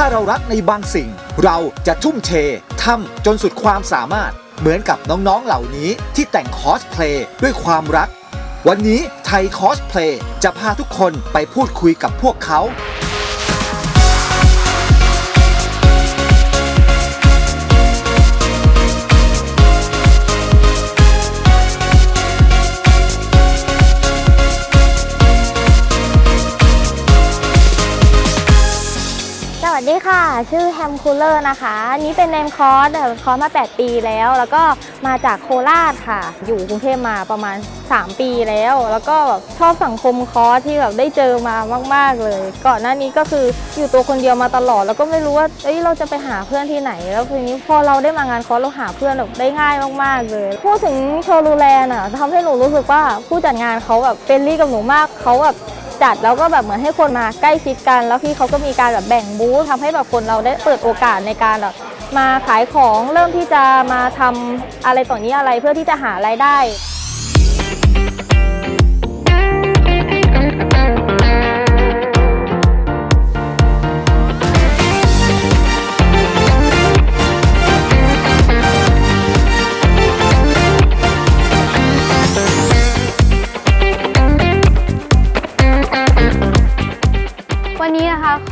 ถ้าเรารักในบางสิ่ง เราจะทุ่มเททำจนสุดความสามารถ เหมือนกับน้องๆเหล่านี้ที่แต่งคอสเพลย์ด้วยความรัก วันนี้ไทยคอสเพลย์จะพาทุกคนไปพูดคุยกับพวกเขา วัสดีค่ะ ชื่อแฮมคูลเลอร์นะคะนี้เป็นเนมคอร์สแต่คอร์สมา 8 ปีแล้ว แล้วก็มาจากโคราชค่ะ อยู่กรุงเทพมาประมาณ 3 ปีแล้ว แล้วก็ชอบสังคมคอร์สที่แบบได้เจอมามาก ๆ เลย ก่อนหน้านี้ก็คืออยู่ตัวคนเดียวมาตลอด แล้วก็ไม่รู้ว่าเอ้ยเราจะไปหาเพื่อนที่ไหน แล้วทีนี้พอเราได้มางานคอร์สเราหาเพื่อนแบบได้ง่ายมาก ๆ เลยพูดถึงโชลูแลนด์อะทำให้หนูรู้สึกว่าผู้จัดงานเขาแบบเป็นรี่กับหนูมากเขาแบบ จัดแล้วก็แบบเหมือนให้คนมาใกล้ชิดกัน แล้วพี่เขาก็มีการแบบแบ่งบูธทำให้แบบคนเราได้เปิดโอกาสในการแบบมาขายของเริ่มที่จะมาทำอะไรต่อนี้อะไรเพื่อที่จะหารายได้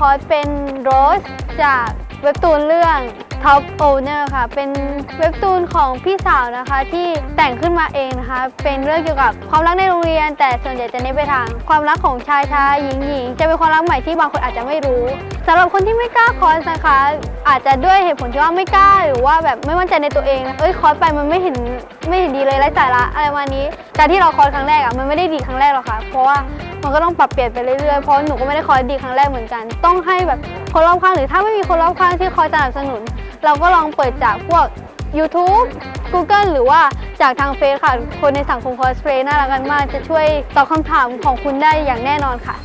อร์สเป็นโรสจากเว็บตูนเรื่อง Top Owner ค่ะ เป็นเว็บตูนของพี่สาวนะคะ ที่แต่งขึ้นมาเองนะคะ เป็นเรื่องเกี่ยวกับความรักในโรงเรียน แต่ส่วนใหญ่จะเน้นไปทาง ความรักของชายชายหญิงหญิงจะเป็นความรักใหม่ที่บางคนอาจจะไม่รู้สำหรับคนที่ไม่กล้าคอสนะคะ อาจจะด้วยเหตุผลที่ว่าไม่กล้า หรือว่าแบบไม่มั่นใจในตัวเองเอ้ยคอสไปมันไม่เห็น ไม่เห็นดีเลยไร้สาระอะไรประมาณนี้ การที่เราคอร์สครั้งแรกอะมันไม่ได้ดีครั้งแรกหรอกค่ะ เพราะว่ามันก็ต้องปรับเปลี่ยนไปเรื่อยๆ เพราะหนูก็ไม่ได้คอยดีครั้งแรกเหมือนกัน ต้องให้แบบคนรอบข้างหรือถ้าไม่มีคนรอบข้างที่คอยสนับสนุน เราก็ลองเปิดจากพวก YouTube Google หรือว่าจากทางเฟซค่ะ คนในสังคมคอสเพลย์น่ารักกันมาก จะช่วยตอบคำถามของคุณได้อย่างแน่นอนค่ะ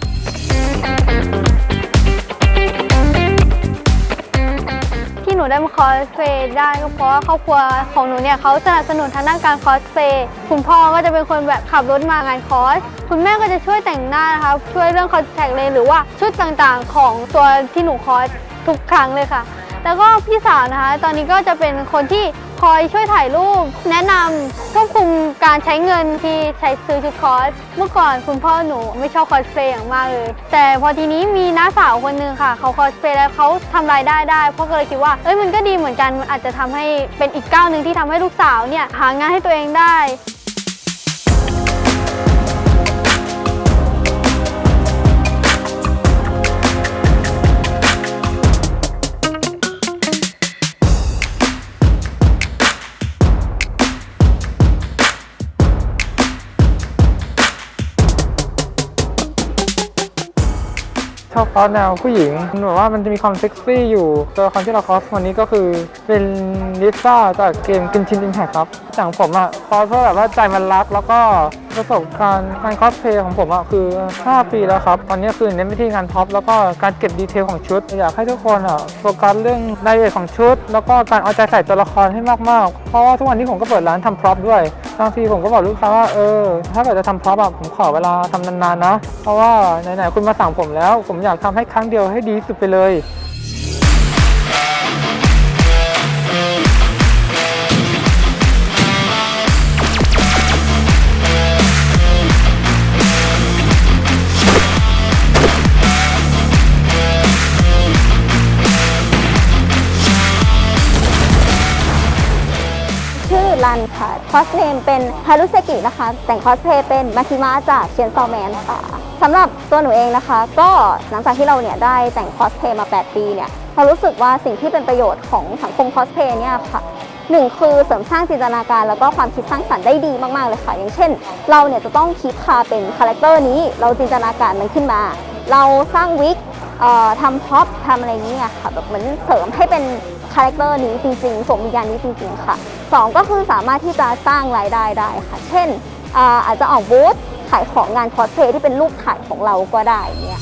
นูได้มาคอสเพลย์ได้ก็เพราะว่าครอบครัวของหนูเนี่ยเขาสนับสนุนทางด้านการคอสเพลย์คุณพ่อก็จะเป็นคนแบบขับรถมางานคอส คุณแม่ก็จะช่วยแต่งหน้านะคะช่วยเรื่องคอนแทคเลนหรือว่าชุดต่างๆ ของตัวที่หนูคอสทุกครั้งเลยค่ะ แล้วก็พี่สาวนะคะ ตอนนี้ก็จะเป็นคนที่คอยช่วยถ่ายรูป แนะนำควบคุมการใช้เงินที่ใช้ซื้อชุดคอส เมื่อก่อนคุณพ่อหนูไม่ชอบคอสเพลย์อย่างมากเลย แต่พอทีนี้มีน้าสาวคนหนึงค่ะ เขาคอสเพลย์แล้วเขาทำรายได้ได้พราะก็เลยคิดว่าเอ้ยมันก็ดีเหมือนกันมันอาจจะทำให้เป็นอีกก้าวหนึ่งที่ทำให้ลูกสาวเนี่ยหางานให้ตัวเองได้ อบคอสแนวผู้หญิงแบบว่ามันจะมีความเซ็กซี่อยู่ ตัวละครที่เราคอสวันนี้ก็คือเป็นลิซ่าจากเกมกินชินอิมแพคครับอย่างผมอะคอสเพราะแบบว่าใจมันรัก แล้วก็ประสบการณ์การคอสเพลย์ของผมอะคือ 5 ปีแล้วครับ ตอนนี้คือเน้นไปที่งานท็อปแล้วก็การเก็บดีเทลของชุด อยากให้ทุกคนอะโฟกัสเรื่องรายละเอียดของชุด แล้วก็การเอาใจใส่ตัวละครให้มากๆ เพราะว่าทุกวันนี้ผมก็เปิดร้านทำพร็อพด้วย บางทีผมก็บอกลูกค้าว่าเออถ้าเกิดจะทำพร็อพอะผมขอเวลาทำนานๆนะ เพราะว่าไหนๆคุณมาสั่งผมแล้ว ผมอยากทำให้ครั้งเดียวให้ดีสุดไปเลย รันค่ะคอสเนมเป็นฮารุเซกินะคะ แต่งคอสเพลย์เป็นมาคิมะจากเชียนซอแมนค่ะสำหรับตัวหนูเองนะคะ ก็หลังจากที่เราเนี่ยได้แต่งคอสเพลย์มา 8 ปีเนี่ยเรารู้สึกว่าสิ่งที่เป็นประโยชน์ของสังคมคอสเพลย์เนี่ยค่ะหนึ่งคือเสริมสร้างจินตนาการแล้วก็ความคิดสร้างสรรค์ได้ดีมาก ๆ เลยค่ะ อย่างเช่น เราเนี่ยจะต้องคิดคาเป็นคาแรคเตอร์นี้ เราจินตนาการมันขึ้นมา เราสร้างวิก ทำพ็อปทำอะไรนี้ค่ะแบบเหมือนเสริมให้เป็นคาแรคเตอร์นี้จริงๆสมวิญญาณนี้จริงๆค่ะสองก็คือสามารถที่จะสร้างรายได้ได้ค่ะ เช่นอาอาจจะออกบูธขายของงานคอสเพลย์ที่เป็นรูปถ่ายของเราก็ได้เนี่ย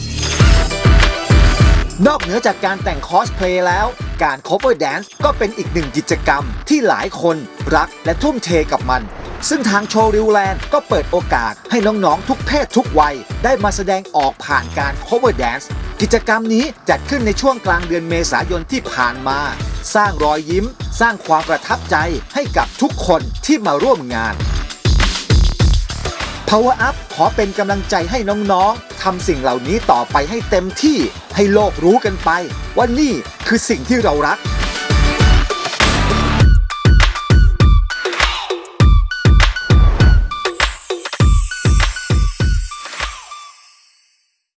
นอกเหนือจากการแต่งคอสเพลย์แล้ว การ cover dance ก็เป็นอีกหนึ่งกิจกรรมที่หลายคนรักและทุ่มเทกับมัน ซึ่งทางโชว์ริวแลนด์ก็เปิดโอกาสให้น้องๆ ทุกเพศทุกวัย ได้มาแสดงออกผ่านการ cover dance กิจกรรมนี้จัดขึ้นในช่วงกลางเดือนเมษายนที่ผ่านมา สร้างรอยยิ้ม สร้างความประทับใจให้กับทุกคนที่มาร่วมงาน Power Up ขอเป็นกำลังใจให้น้องๆทำสิ่งเหล่านี้ต่อไปให้เต็มที่ให้โลกรู้กันไป ว่านี่คือสิ่งที่เรารัก